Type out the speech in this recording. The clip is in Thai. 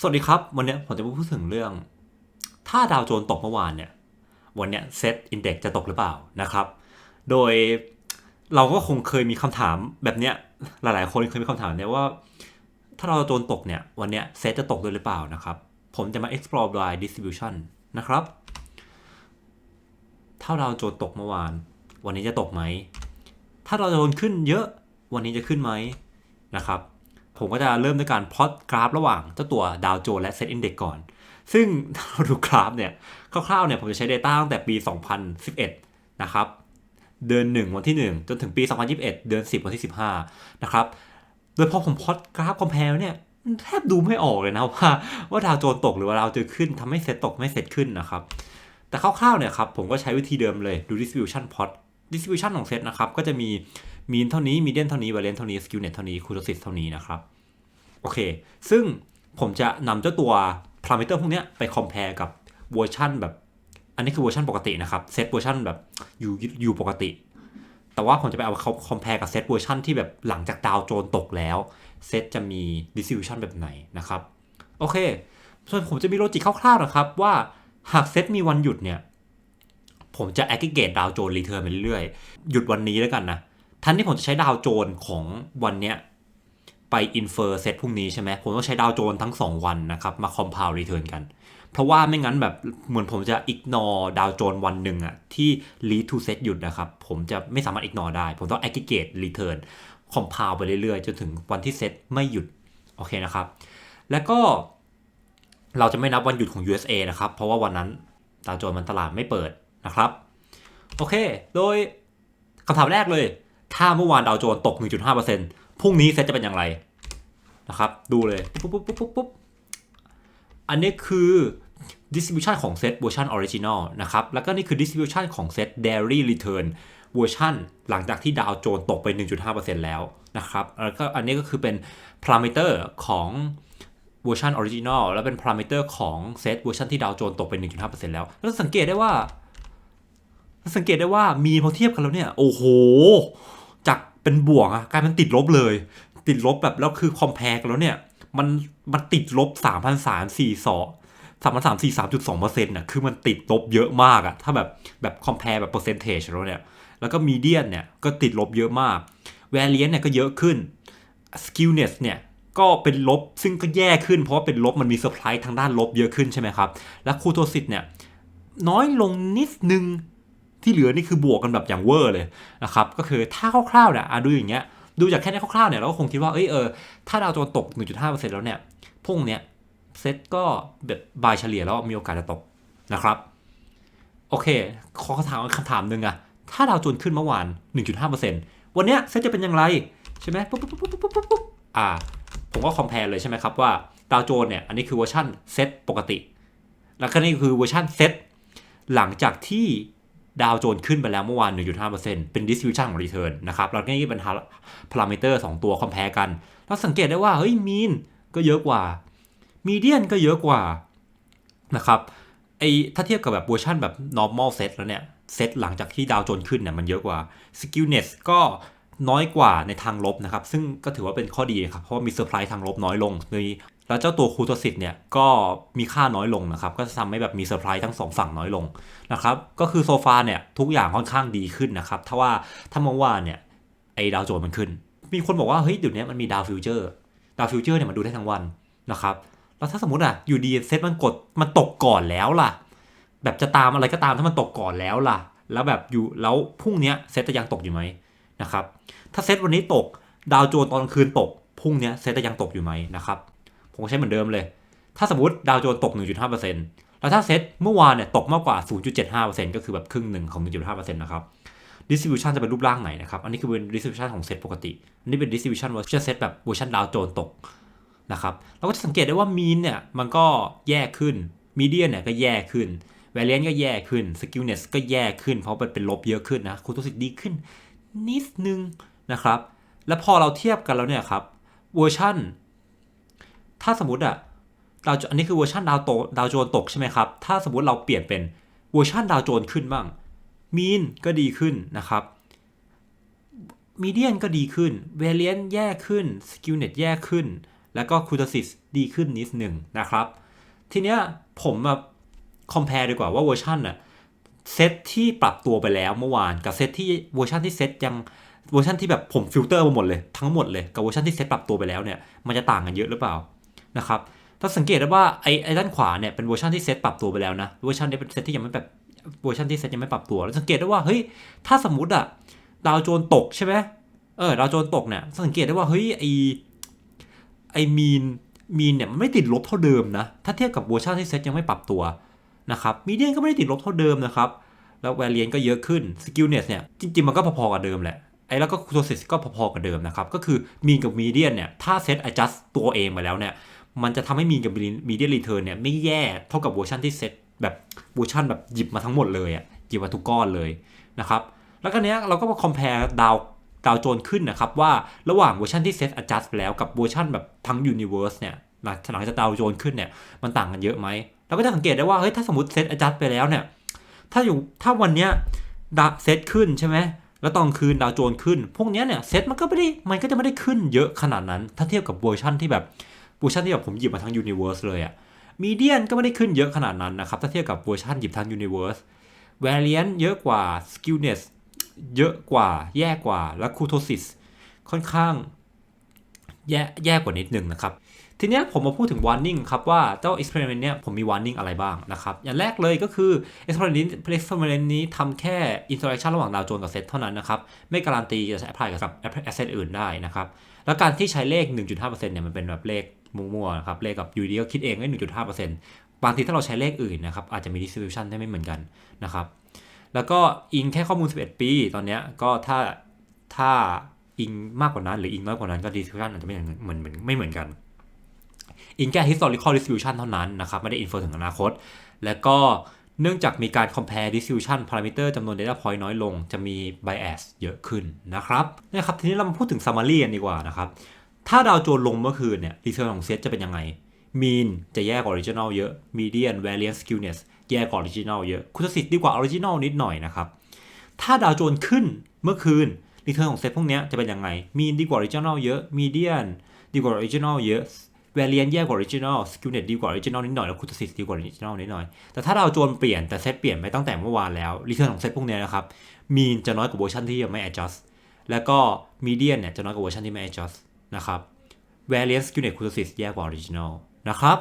สวัสดีครับ วันนี้ผมจะมาพูดถึงเรื่อง ถ้าดาวโจนตกเมื่อวานเนี่ย วันเนี้ยเซตอินเด็กจะตกหรือเปล่านะครับ โดยเราก็คงเคยมีคำถามแบบเนี้ยหลาย ๆ คนเคยมีคำถามเนี้ยว่า ถ้าเราโจนตกเนี่ย วันเนี้ยเซตจะตกด้วยหรือเปล่านะครับ ผมจะมา explore by distribution นะครับ ถ้าเราโจนตกเมื่อวาน วันนี้จะตกไหม ถ้าเราโจนขึ้นเยอะวันนี้จะขึ้นไหมนะครับ ผมก็จะเริ่มด้วยการพลอตกราฟระหว่างเจ้าตัวดาวโจนและเซตอินเด็กก่อน ซึ่งเราดูกราฟเนี่ยคร่าวๆเนี่ยผมจะใช้ Data ตั้งแต่ปี 2011 นะครับ เดือน 1 วันที่ 1 จนถึงปี 2021 เดือน 10 วันที่ 15 นะครับ โดยพอผมพลอตกราฟคอมเพลเนี่ยมันแทบดูไม่ออกเลยนะว่าว่าดาวโจนตกหรือว่าดาวโจนขึ้นทำให้เซตตกไม่เซตขึ้นนะครับ แต่คร่าวๆเนี่ยครับผมก็ใช้วิธีเดิมเลยดู distribution plot distribution ของเซตนะครับก็จะมี มีนเท่านี้มีเดียนเท่านี้วาเลนเท่านี้สกิลเน็ตเท่านี้คูโรซิสเท่านี้นะครับโอเค ซึ่งผมจะนำเจ้าตัวพารามิเตอร์พวกนี้ไปคอมเพลกับเวอร์ชันแบบ อันนี้คือเวอร์ชันปกตินะครับเซตเวอร์ชันแบบอยู่อยู่ปกติ แต่ว่าผมจะไปเอาเขาคอมเพลกับเซตเวอร์ชันที่แบบหลังจากดาวโจนตกแล้วเซตจะมี distribution แบบไหนนะครับโอเค ส่วนผมจะมีโลจิกคร่าวๆนะครับว่าหากเซตมีวันหยุดเนี่ย ผมจะ aggregate ดาวโจนรีเทิร์นไปเรื่อยๆ หยุดวันนี้แล้วกันนะ ทันที่ผมจะใช้ดาวโจนของวันเนี้ยไปอินเฟอร์เซตพรุ่งนี้ใช่ไหมผมต้องใช้ดาวโจนทั้ง 2 วันนะครับมาคอมเพลรีเทิร์นกัน เพราะว่าไม่งั้นแบบเหมือนผมจะอิกนอดาวโจนวันหนึ่งอะที่ lead to set หยุดนะครับ ผมจะไม่สามารถอิกนอได้ ผมต้อง aggregate return คอมเพลไปเรื่อยๆ จนถึงวันที่เซตไม่หยุด โอเคนะครับ แล้วก็เราจะไม่นับวันหยุดของ USA นะครับ เพราะว่าวันนั้นดาวโจนมันตลาดไม่เปิดนะครับ โอเค โดยคำถามแรกเลย ถ้าเมื่อวานดาวโจนตก 1.5%พรุ่งนี้เซตจะเป็นอย่างไรนะครับ ดูเลย ปุ๊บปุ๊บปุ๊บปุ๊บปุ๊บอันนี้คือ distribution ของเซตเวอร์ชัน original นะครับ แล้วก็นี่คือ distribution ของเซต dairy return เวอร์ชันหลังจากที่ดาวโจนตกไป 1.5%แล้วนะครับแล้วก็อันนี้ก็คือเป็น parameter ของเวอร์ชัน original แล้วเป็น parameter ของเซตเวอร์ชันที่ดาวโจนตกไป 1.5%แล้ว แล้วสังเกตได้ว่า สังเกตได้ว่ามีพอเทียบกันแล้วเนี่ย โอ้โห เป็นบวกอะกลายเป็นติดลบเลย ติดลบแบบแล้วคือคอมเพลกันแล้วเนี่ย มันมันติดลบ3 3 0 0 4 2 3 3 4 3.2เปอร์เซ็นต์น่ะคือมันติดลบเยอะมากอะถ้าแบบแบบคอมเพลแบบเปอร์เซนเทจแล้วเนี่ย แล้วก็มีเดียนเนี่ยก็ติดลบเยอะมากแวรเลียนเนี่ยก็เยอะขึ้นสกิลเนสเนี่ยก็เป็นลบซึ่งก็แย่ขึ้นเพราะว่าเป็นลบมันมีเซอร์ไพรส์ทางด้านลบเยอะขึ้นใช่ไหมครับ และคูโทซิตเนี่ยน้อยลงนิดนึง ที่เหลือนี่คือบวกกันแบบอย่างเวอร์เลยนะครับก็คือถ้าคร่าวๆเนี่ยอะดูอย่างเงี้ยดูจากแค่นี้คร่าวๆเนี่ยเราก็คงคิดว่าเอ้ยเออถ้าดาวโจนส์ตก 1.5%แล้วเนี่ยพุ่งเนี้ยเซ็ตก็แบบบายเฉลี่ยแล้วมีโอกาสจะตกนะครับโอเคขอคำถามคำถามหนึ่งอะถ้าดาวโจนส์ขึ้นเมื่อวาน 1.5%วันเนี้ยเซ็ตจะเป็นอย่างไรใช่ไหมปุ๊บปุ๊บปุ๊บปุ๊บปุ๊บปุ๊บปุ๊บอ่าผมก็คอมเพลเลยใช่ไหมครับว่าดาวโจนเนี่ยอันนี้คือเวอร์ชันเซตปกติ แล้วก็นี่คือเวอร์ชันเซตหลังจากที่ ดาวโจนขึ้นไปแล้วเมื่อวาน 1.5%เป็น distribution ของ return นะครับแล้วนี่เป็น parameter 2ตัว compare กัน เราสังเกตได้ว่า เฮ้ย mean ก็เยอะกว่า median ก็เยอะกว่า นะครับ ไอถ้าเทียบกับแบบเวอร์ชันแบบ normal set แล้วเนี่ย เซตหลังจากที่ดาวโจนขึ้นเนี่ยมันเยอะกว่า skewness ก็น้อยกว่าในทางลบนะครับ ซึ่งก็ถือว่าเป็นข้อดีครับ เพราะว่ามีเซอร์ไพรส์ทางลบน้อยลงใน แล้วเจ้าตัวคูโทซิตเนี่ยก็มีค่าน้อยลงนะครับ ก็จะทำให้แบบมีเซอร์ไพรส์ทั้งสองฝั่งน้อยลงนะครับก็คือโซฟาเนี่ยทุกอย่างค่อนข้างดีขึ้นนะครับถ้าว่าถ้าเมื่อวานเนี่ยไอ้ดาวโจนส์มันขึ้น มีคนบอกว่าเฮ้ยเดี๋ยวนี้มันมีดาวฟิวเจอร์ดาวฟิวเจอร์เนี่ยมันดูได้ทั้งวันนะครับแล้วถ้าสมมติอะอยู่ดีเซตมันกดมันตกก่อนแล้วล่ะ แบบจะตามอะไรก็ตามถ้ามันตกก่อนแล้วล่ะ แล้วแบบอยู่แล้วพรุ่งนี้เซตจะยังตกอยู่ไหมนะครับถ้าเซตวันนี้ตกดาวโจนส์ตอนกลางคืนตกพรุ่งนี้เซตจะยังตกอยู่ไหมนะครับ ผมก็ใช้เหมือนเดิมเลย ถ้าสมมติดาวโจนตก 1.5%แล้วถ้าเซตเมื่อวานเนี่ยตกมากกว่า 0.75%ก็คือแบบครึ่งหนึ่งของ 1.5%นะครับ distribution จะเป็นรูปร่างไหนนะครับ อันนี้คือเป็น distribution ของเซตปกติ อันนี้เป็น distribution เวอร์ชันเซตแบบเวอร์ชันดาวโจนตกนะครับเราก็จะสังเกตได้ว่า mean เนี่ยมันก็แย่ขึ้น median เนี่ยก็แย่ขึ้น variance ก็แย่ขึ้น skewness ก็แย่ขึ้น เพราะมันเป็นลบเยอะขึ้นนะคูโทซิตดีขึ้นนิดนึงนะครับ แล้วพอเราเทียบกันแล้วเนี่ยครับเวอร์ชัน ถ้าสมมติอะดาวอันนี้คือเวอร์ชันดาวโตดาวโจนตกใช่ไหมครับ ถ้าสมมติเราเปลี่ยนเป็นเวอร์ชันดาวโจนขึ้นบ้างมีนก็ดีขึ้นนะครับมีเดียนก็ดีขึ้นเวเลียนแย่ขึ้นสกิลเน็ตแย่ขึ้น แล้วก็คูต o ซิสดีขึ้นนิดหนึ่งนะครับ ทีเนี้ยผมแบบคอมเพลดีกว่าว่าเวอร์ชันน่ะเซตที่ปรับตัวไปแล้วเมื่อวานกับเซตที่เวอร์ชันที่เซตยังเวอร์ชันที่แบบผมฟิลเตอร์มาหมดเลยทั้งหมดเลยกับเวอร์ชันที่เซตปรับตัวไปแล้วเนี่ยมันจะต่างกันเยอะหรือเปล่า นะครับถ้าสังเกตได้ว่าไอ้ไอ้ด้านขวาเนี่ยเป็นเวอร์ชันที่เซตปรับตัวไปแล้วนะเวอร์ชันนี้เป็นเซตที่ยังไม่แบบเวอร์ชันที่เซตยังไม่ปรับตัวแล้วสังเกตได้ว่าเฮ้ยถ้าสมมติอะดาวโจนตกใช่ไหมเออดาวโจนตกเนี่ยสังเกตได้ว่าเฮ้ยไอไอมีนมีนเนี่ยมันไม่ติดลบเท่าเดิมนะถ้าเทียบกับเวอร์ชันที่เซตยังไม่ปรับตัวนะครับมีเดียนก็ไม่ได้ติดลบเท่าเดิมนะครับแล้วแวรเลียนก็เยอะขึ้นสกิลเนสเนี่ยจริงๆมันก็พอๆกับเดิมแหละไอ้แล้วก็คูโทซิสก็พอๆกับเดิมนะครับก็คือมีนกับมีเดียนเนี่ยถ้าเซต adjust ตัวเองมาแล้วเนี่ย มันจะทำให้มีกับมีเดียรีเทิร์นเนี่ยไม่แย่เท่ากับเวอร์ชันที่เซตแบบเวอร์ชันแบบหยิบมาทั้งหมดเลยอะหยิบมาทุกก้อนเลยนะครับแล้วก็เนี้ยเราก็มา compare ดาวดาวโจนขึ้นนะครับว่าระหว่างเวอร์ชันที่เซต adjust แล้วกับเวอร์ชันแบบทั้ง universe เนี่ยหลังหลังจากดาวโจนขึ้นเนี่ยมันต่างกันเยอะไหมเราก็จะสังเกตได้ว่าเฮ้ยถ้าสมมติเซต adjust ไปแล้วเนี่ยถ้าอยู่ถ้าวันเนี้ยดาวเซตขึ้นใช่ไหมแล้วตอนคืนดาวโจนขึ้น พวกเนี้ยเนี่ยเซตมันก็ไม่ได้มันก็จะไม่ได้ขึ้นเยอะขนาดนั้น ถ้าเทียบกับเวอร์ชันที่แบบ เวอร์ชันที่แบบผมหยิบมาทั้ง universe เลยอะมีเดียนก็ไม่ได้ขึ้นเยอะขนาดนั้นนะครับ ถ้าเทียบกับเวอร์ชันหยิบทั้ง universe variant เยอะกว่า skillness เยอะกว่าแย่กว่าและคูโทซิสค่อนข้างแย่แย่กว่านิดหนึ่งนะครับ ทีนี้ผมมาพูดถึง warning ครับว่าเจ้า experiment เนี้ยผมมี warning อะไรบ้างนะครับ อย่างแรกเลยก็คือ experiment experiment นี้ทำแค่ interaction ระหว่างดาวโจนกับเซตเท่านั้นนะครับ ไม่การันตีจะใช้ apply กับ asset อื่นได้นะครับ แล้วการที่ใช้เลข 1.5%เนี่ยมันเป็นแบบเลข มั่วๆนะครับเลขกับอยู่ดีก็คิดเองได้1.5%บางทีถ้าเราใช้เลขอื่นนะครับอาจจะมี distribution ได้ไม่เหมือนกันนะครับแล้วก็อิงแค่ข้อมูล 11 ปี ตอนเนี้ยก็ถ้าถ้าอิงมากกว่านั้น หรืออิงน้อยกว่านั้นก็ distribution อาจจะไม่เหมือนเหมือนเหมือนไม่เหมือนกัน อิงแค่ historical distribution เท่านั้นนะครับไม่ได้ infer ถึงอนาคต แล้วก็เนื่องจากมีการ compare distribution parameter จำนวน data point น้อยลง จะมี bias เยอะขึ้นนะครับนะครับทีนี้เรามาพูดถึง summary กันดีกว่านะครับ ถ้าดาวโจนลงเมื่อคืนเนี่ย return ของเซตจะเป็นยังไง mean จะแย่กว่า original เยอะ median variance skewness แย่กว่า original เยอะคุณสิทธิ์ดีกว่า original นิดหน่อยนะครับ ถ้าดาวโจนขึ้นเมื่อคืน return ของเซตพวกเนี้ยจะเป็นยังไง mean ดีกว่า original เยอะ median ดีกว่า original เยอะ variance แย่กว่า original skewness ดีกว่า original นิดหน่อยแล้วคุณสิทธิ์ดีกว่า original นิดหน่อยแต่ถ้าดาวโจนเปลี่ยนแต่เซตเปลี่ยนไปตั้งแต่เมื่อวานแล้ว return ของเซตพวกเนี้ยนะครับ mean จะน้อยกว่าเวอร์ชันที่ยังไม่ adjust แล้วก็ median เนี่ยจะน้อยกว่าเวอร์ชันที่ไม่ adjust นะครับ variance unit คุณสิทธิ์แย่กว่า original นะครับ